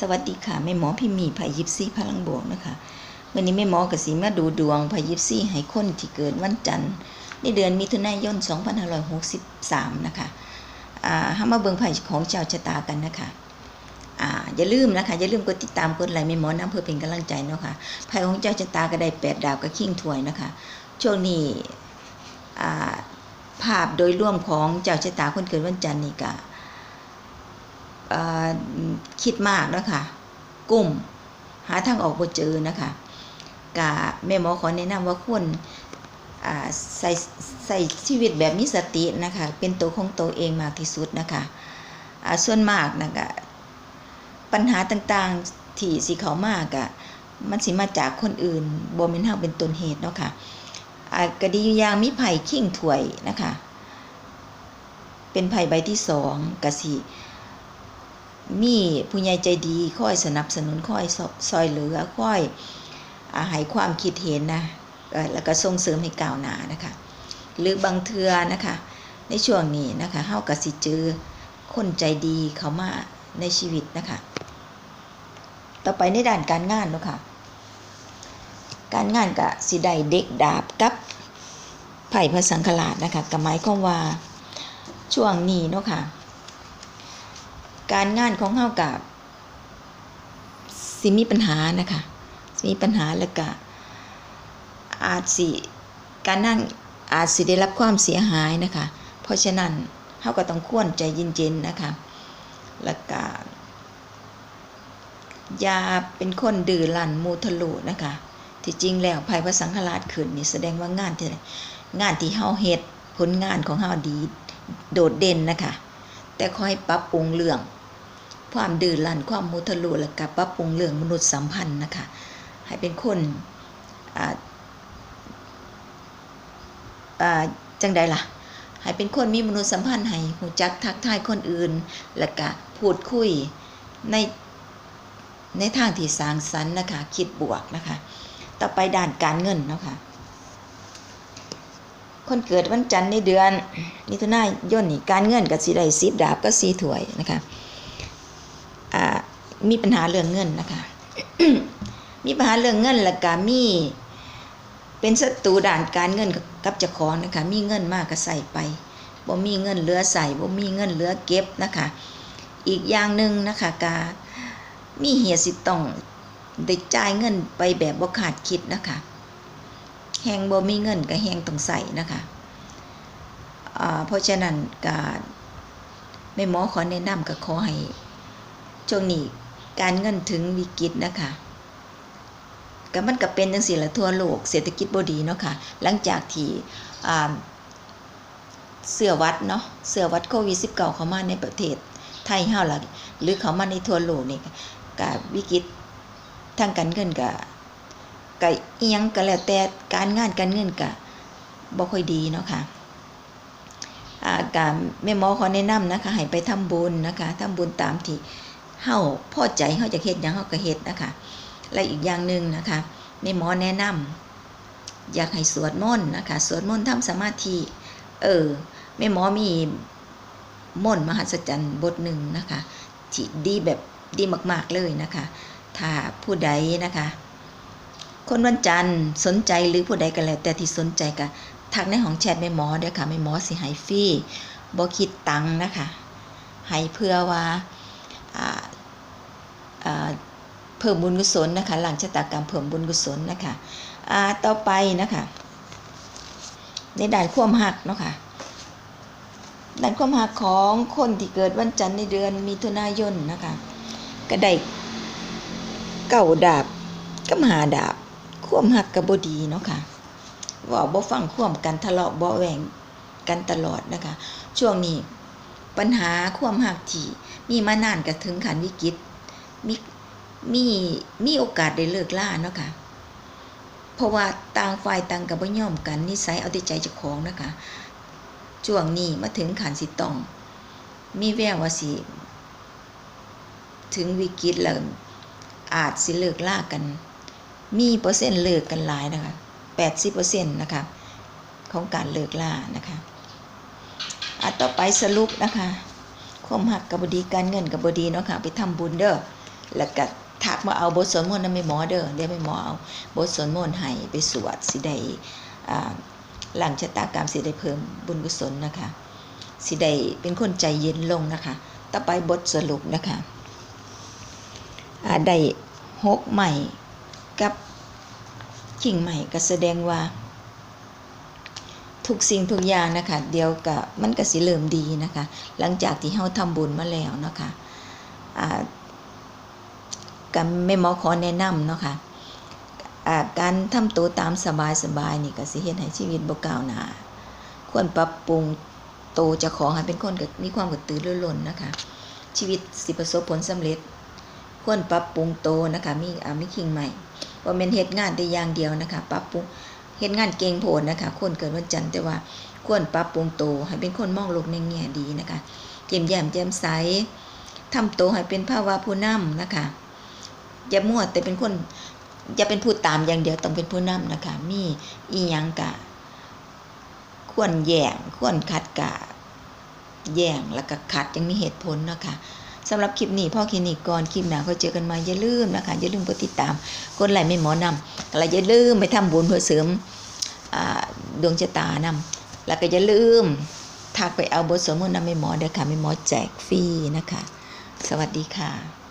สวัสดีค่ะแม่หมอพี่มีไผ่ยิปซี่พลังบวกนะคะวันนี้แม่หมอกสิมาดูดวงไผ่ยิปซี่ให้คนที่เกิดวันจันทร์ในเดือนมิถุนายน 2563 นะคะอ่าเฮามาเบิ่งไพ่ของเจ้าชะตากันนะคะอ่าอย่าลืมนะคะอย่าลืมกดติดตามกดไลค์แม่หมอน้ำเพื่อเป็นกำลังใจเนาะค่ะไพ่ของเจ้าชะตาก็ได้แปดดาวกับคิงถ้วยนะคะช่วงนี้อ่าภาพโดยรวมของเจ้าชะตาคนเกิดวันจันทร์นี่ก็เอ่อ คิดมากนะคะกลุ่มหาทางออกบ่เจอนะคะกะแม่หมอขอแนะนำว่าควรใส่ใส่ชีวิตแบบมีสตินะคะเป็นตัวของตัวเองมากที่สุดนะคะส่วนมากนะคะปัญหาต่างๆที่สิเขามากอะมันสิมาจากคนอื่นบ่แม่นเฮาเป็นต้นเหตุเนาะค่ะอ่าก็ดีอยู่ยางมีไผ่ขิงถ้วยนะคะเป็นไผ่ใบที่สองกะสิ มีผู้ใหญ่ใจดีคอยสนับสนุนคอยซอยเหลือคอยอาให้ความคิดเห็นนะแล้วก็ส่งเสริมให้ก้าวหน้านะคะ หรือบางเทือนะคะ ในช่วงนี้นะคะเฮาก็สิเจอคนใจดีเข้ามาในชีวิตนะคะ ต่อไปในด้านการงานเนาะค่ะการงานก็สิได้เด็กดาบกับไผ่พระสังฆราชนะคะก็หมายความว่าช่วงนี้เนาะค่ะ การงานของเฮากับสิมีปัญหานะคะมีปัญหาแล้วก็อาจสิการนั่งอาจสิได้รับความเสียหายนะคะ เพราะฉะนั้นเฮาก็ต้องควรใจเย็นๆนะคะแล้วก็อย่าเป็นคนดื้อรั้นมูทะลุนะคะ ที่จริงแล้วภัยพระสังฆราชขึ้นนี่แสดงว่างานที่งานที่เฮาเฮ็ดผลงานของเฮาดีโดดเด่นนะคะ แต่ขอให้ปรับปรุงเรื่อง ความดื้อรั้นความมุทะลุและกับปรับปรุงเรื่องมนุษยสัมพันธ์นะคะ ให้เป็นคนจังใดล่ะ ให้เป็นคนมีมนุษยสัมพันธ์ให้หูจักทักทายคนอื่น แล้วก็พูดคุยในในทางที่สร้างสรรค์นะคะ คิดบวกนะคะ ต่อไปด้านการเงินนะคะ คนเกิดวันจันทร์ในเดือนมิถุนายนนี่การเงินกับสีได้สิบดาบก็สีถวยนะคะมีปัญหาเรื่องเงินนะคะ มีปัญหาเรื่องเงินแล้วก็มีเป็นศัตรูด่านการเงินกับเจ้าของนะคะ มีเงินมากก็ใส่ไปบ่มีเงินเหลือใส่บ่มีเงินเหลือเก็บนะคะ อีกอย่างหนึ่งนะคะกามีเหตุสิต้องได้จ่ายเงินไปแบบบ่ขาดคิดนะคะ แหงบ่มีเงินก็แหงต้องใส่นะคะเพราะฉะนั้นการแม่หมอขอแนะนำก็ขอให้ช่วงนี้การเงินถึงวิกฤตนะคะก็มันก็เป็นจังซี่ละทั่วโลกเศรษฐกิจบ่ดีเนาะค่ะหลังจากที่เสื้อวัดเนาะเสื้อวัดโควิด19เข้ามาในประเทศไทยเฮาล่ะหรือเข้ามาในทั่วโลกนี่ก็วิกฤตทางการเงินก็ ก็อียงก็แล้วแต่การงานการเงินก็บ่ค่อยดีเนาะค่ะอาการแม่หมอขอแนะนำนะคะให้ไปทำบุญนะคะทำบุญตามที่เฮาพอใจเฮาจะเฮ็ดหยังเฮาก็เฮ็ดนะคะและอีกอย่างหนึ่งนะคะแม่หมอแนะนำอยากให้สวดมนต์นะคะสวดมนต์ทำสมาธิเออแม่หมอมีมนต์มหัศจรรย์บทหนึ่งนะคะที่ดีแบบดีมาก ๆเลยนะคะ ถ้าผู้ใดนะคะ คนวันจันทร์สนใจหรือผู้ใดก็แล้วแต่ที่สนใจก็ทักในห้องแชทแม่หมอเด้อค่ะแม่หมอสิให้ฟรีบ่คิดตังนะคะให้เพื่อว่าเพิ่มบุญกุศลนะคะหลังชะตากรรมเพิ่มบุญกุศลนะคะต่อไปนะคะในด่านความหักเนาะค่ะด่านความหักของคนที่เกิดวันจันทร์ในเดือนมิถุนายนนะคะก็ได้เก้าดาบกับหาดาบ ความหักกับบดีเนาะค่ะว่าบ่ฟังควมกันทะเลาะเบาแหวงกันตลอดนะคะ ช่วงนี้ปัญหาความหักที่มีมานานก็ถึงขันวิกฤตมีมีมีโอกาสได้เลิกล่าเนาะค่ะเพราะว่าต่างฝ่ายต่างกับบ่ยอมกันนิสัยเอาแต่ใจเจ้าของนะคะช่วงนี้มาถึงขันสิตอง มีแววว่าสิถึงวิกฤตแล้วอาจสิเลิกล่ากัน มีเปอร์เซ็นต์เลิกกันหลายนะคะแปดสิบเปอร์เซ็นต์นะคะของการเลิกล่านะคะอะต่อไปสรุปนะคะความหักกับบดีการเงินกับบดีเนาะค่ะไปทำบุญเด้อแล้วก็ทักมาเอาบทสวดมนต์นำแม่หมอเด้อเดี๋ยวแม่หมอเอาบทสวดมนต์ให้ไปสวดสิได้หลังชะตากรรมสิได้เพิ่มบุญกุศลนะคะสิได้เป็นคนใจเย็นลงนะคะ ต่อไปบทสรุปนะคะได้หกใหม่ กับขิ่งใหม่ก็แสดงว่า ทุกสิ่งทุกอย่างนะคะเดียวกับมันก็สิเริ่มดีนะคะ หลังจากที่เฮาทำบุญมาแล้วนะคะอ่ากับแม่หมอขอแนะนำเนาะค่ะอ่าการทำตัวตามสบายสบายๆนี่ก็สิเฮ็ดให้ชีวิตบ่ก้าวหน้าควรปรับปรุงโตจะของให้เป็นคนกับมีความกระตือรือร้นนะคะ ชีวิตสิประสบผลสำเร็จ ควรปรับปรุงโตนะคะ มีอ่ามีคิงใหม่ว่าแม่นเฮ็ดงานแต่อย่างเดียวนะคะ ปรับปรุงเฮ็ดงานเก่งโพดนะคะ คนเกิดวันจันทร์แต่ว่าควรปรับปรุงโตให้เป็นคนมองโลกในแง่ดีนะคะเจียมแย้มแจ่มใสทำตัวให้เป็นภาวะผู้นำนะคะอย่ามั่วแต่เป็นคนอย่าเป็นผู้ตามอย่างเดียวต้องเป็นผู้นำนะคะ มีอีหยังกะ ควรแย่งควรขัดกะแย่งแล้วก็ขัดยังมีเหตุผลนะคะ สำหรับคลิปนี้พ่อคลินิกก่อนคลิปหน้าก็เจอกันมาอย่าลืมนะคะอย่าลืมกดติดตามกดไลค์ไม่หมอนำแล้วอย่าลืมไปทำบุญเพื่อเสริมดวงชะตานำแล้วก็อย่าลืมทักไปเอาบทสวดมนต์นำไม่หมอเด้อค่ะไม่หมอแจกฟรีนะคะ สวัสดีค่ะ